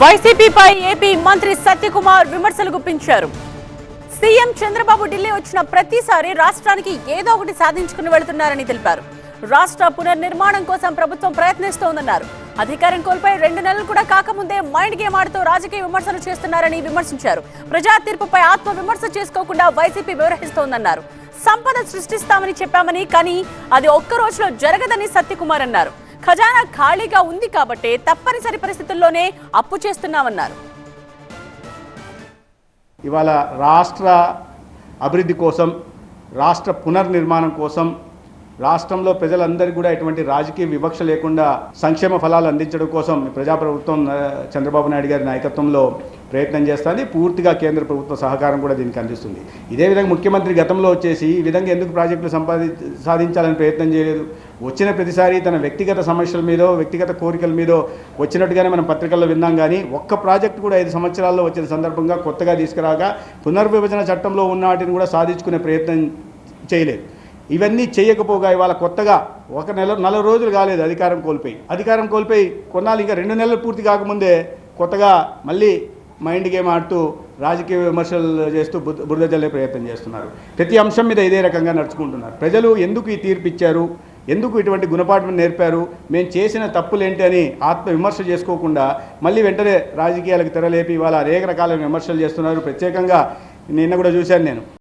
వైసీపీపై AP మంత్రి సత్యకుమార్ విమర్శలు గుప్పించారు. సీఎం చంద్రబాబు ఢిల్లీ వచ్చిన ప్రతిసారి రాష్ట్రానికి ఏదో ఒకటి సాధించుకుని వెళుతున్నారని తెలిపారు. రాష్ట్ర పునర్నిర్మాణం కోసం ప్రభుత్వం ప్రయత్నిస్తోందన్నారు. అధికారం కోల్పోయి రెండు నెలలు కూడా కాకముందే మైండ్ గేమ్ ఆడుతూ రాజకీయ విమర్శలు చేస్తున్నారని విమర్శించారు. ప్రజా తీర్పుపై ఆత్మ విమర్శ చేసుకోకుండా వైసీపీ వ్యవహరిస్తోందన్నారు. సంపద సృష్టిస్తామని చెప్పామని కానీ అది ఒక్క రోజులో జరగదని సత్యకుమార్ అన్నారు. ఖజానా ఖాళీగా ఉంది కాబట్టే తప్పనిసరి పరిస్థితుల్లోనే అప్పు చేస్తున్నామన్నారు. ఇవాళ రాష్ట్ర అభివృద్ధి కోసం రాష్ట్ర పునర్నిర్మాణం కోసం రాష్ట్రంలో ప్రజలందరికీ కూడా ఎటువంటి రాజకీయ వివక్ష లేకుండా సంక్షేమ ఫలాలు అందించడం కోసం ప్రజాప్రభుత్వం చంద్రబాబు నాయుడు గారి నాయకత్వంలో ప్రయత్నం చేస్తుంది. పూర్తిగా కేంద్ర ప్రభుత్వ సహకారం కూడా దీనికి అందిస్తుంది. ఇదే విధంగా ముఖ్యమంత్రి గతంలో వచ్చేసి ఈ విధంగా ఎందుకు ప్రాజెక్టులు సంపాది సాధించాలని ప్రయత్నం చేయలేదు. వచ్చిన ప్రతిసారి తన వ్యక్తిగత సమస్యల మీదో వ్యక్తిగత కోరికల మీదో వచ్చినట్టుగానే మనం పత్రికల్లో విన్నాం కానీ ఒక్క ప్రాజెక్టు కూడా ఐదు సంవత్సరాల్లో వచ్చిన సందర్భంగా కొత్తగా తీసుకురాగా పునర్విభజన చట్టంలో ఉన్న వాటిని కూడా సాధించుకునే ప్రయత్నం చేయలేదు. ఇవన్నీ చేయకపోగా ఇవాళ కొత్తగా ఒక నెల నలభై రోజులు కాలేదు అధికారం కోల్పోయి. అధికారం కోల్పోయి కొన్నాళ్ళు ఇంకా రెండు నెలలు పూర్తి కాకముందే కొత్తగా మళ్ళీ మైండ్ గేమ్ ఆడుతూ రాజకీయ విమర్శలు చేస్తూ బురద బురద జల్లే ప్రయత్నం చేస్తున్నారు. ప్రతి అంశం మీద ఇదే రకంగా నడుచుకుంటున్నారు. ప్రజలు ఎందుకు ఈ తీర్పు ఇచ్చారు? ఎందుకు ఇటువంటి గుణపాఠం నేర్పారు? మేము చేసిన తప్పులేంటి అని ఆత్మవిమర్శ చేసుకోకుండా మళ్ళీ వెంటనే రాజకీయాలకు తెరలేపి ఇవాళ అనేక రకాల విమర్శలు చేస్తున్నారు. ప్రత్యేకంగా నిన్న కూడా చూశాను నేను.